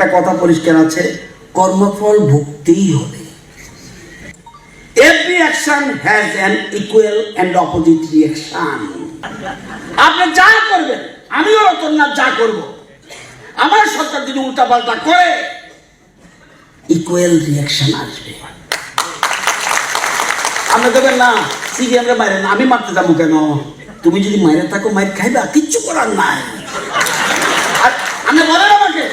একটা কথা পরিষ্কার আছে, কর্মফল ভুগতেই হবে। Every action has an equal and opposite reaction আপনি যা করবেন, আমিও রতন না, যা করব। আমার সরকার যদি উল্টাপাল্টা করে ইকুয়াল রিয়াকশন আসবে। আপনি দেবেন না সিরিয়ামরে মারেন, আমি মারতে যাব কেন? তুমি যদি মাইরে থাকো, মাইর খাইবা, কিচ্ছু করার নাই আর আপনি বলেন আমাকে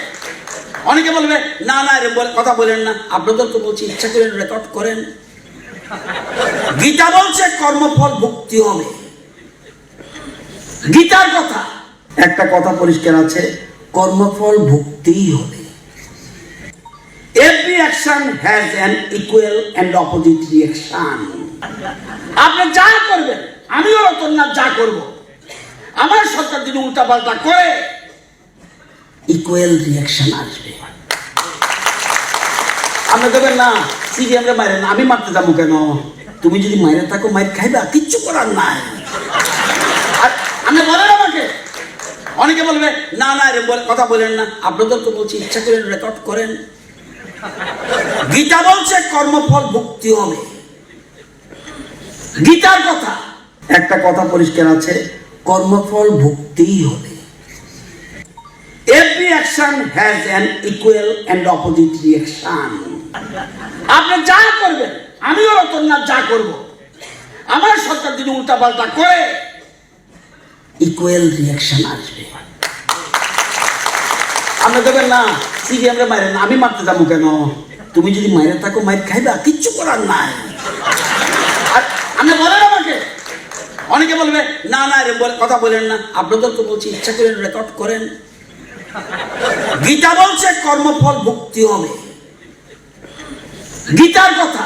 অনেকে বলবে, না না রে কথা বলেন না। আপনাদের তো বলছি, ইচ্ছা করেন, রেকর্ড করেন। গীতা বলছে, কর্মফল ভুক্তি হবে। গীতার কথা। একটা কথা পরিষ্কার আছে, কর্মফল ভুগতেই হবে। Every action has an equal and opposite reaction আপনি যা করবেন, আমিও রতন যা করব। আমার সরকার যদি উল্টাপাল্টা করে ইকুয়াল রিয়াকশন আসবে। আপনি দেবেন না সিরিয়ামরে মারেন আমি মারতে যাব কেন? তুমি যদি মাইরে থাকো, মাইর খাইবা, কিচ্ছু করার নাই। আপনি বলেন আমাকে। অনেকে বলবে, না না রে কথা বলেন না। আপনাদের তো বলছি, ইচ্ছা করেন রেকর্ড করেন। গীতা বলছে, কর্মফল ভুক্তি হবে। গীতার কথা। একটা কথা পরিষ্কার আছে, কর্মফল ভুগতেই হবে। Every action has an equal and opposite reaction আপনি যা করবেন, আমিও রতন না যা করব। আমার সরকার যদি উল্টাপাল্টা করে ইকুয়াল রিয়াকশন আসবে। আপনি দেবেন না সিরিয়ামরে মারেন আমি মারতে যাব কেন? তুমি যদি মাইরে থাকো, মাইর খাইবা, কিচ্ছু করার নাই। আপনি বলেন আমাকে। অনেকে বলবে, না না রে কথা বলেন না। আপনাদের তো বলছি, ইচ্ছা করেন রেকর্ড করেন। গীতা বলছে কর্মফল ভুক্তি হবে গীতার কথা।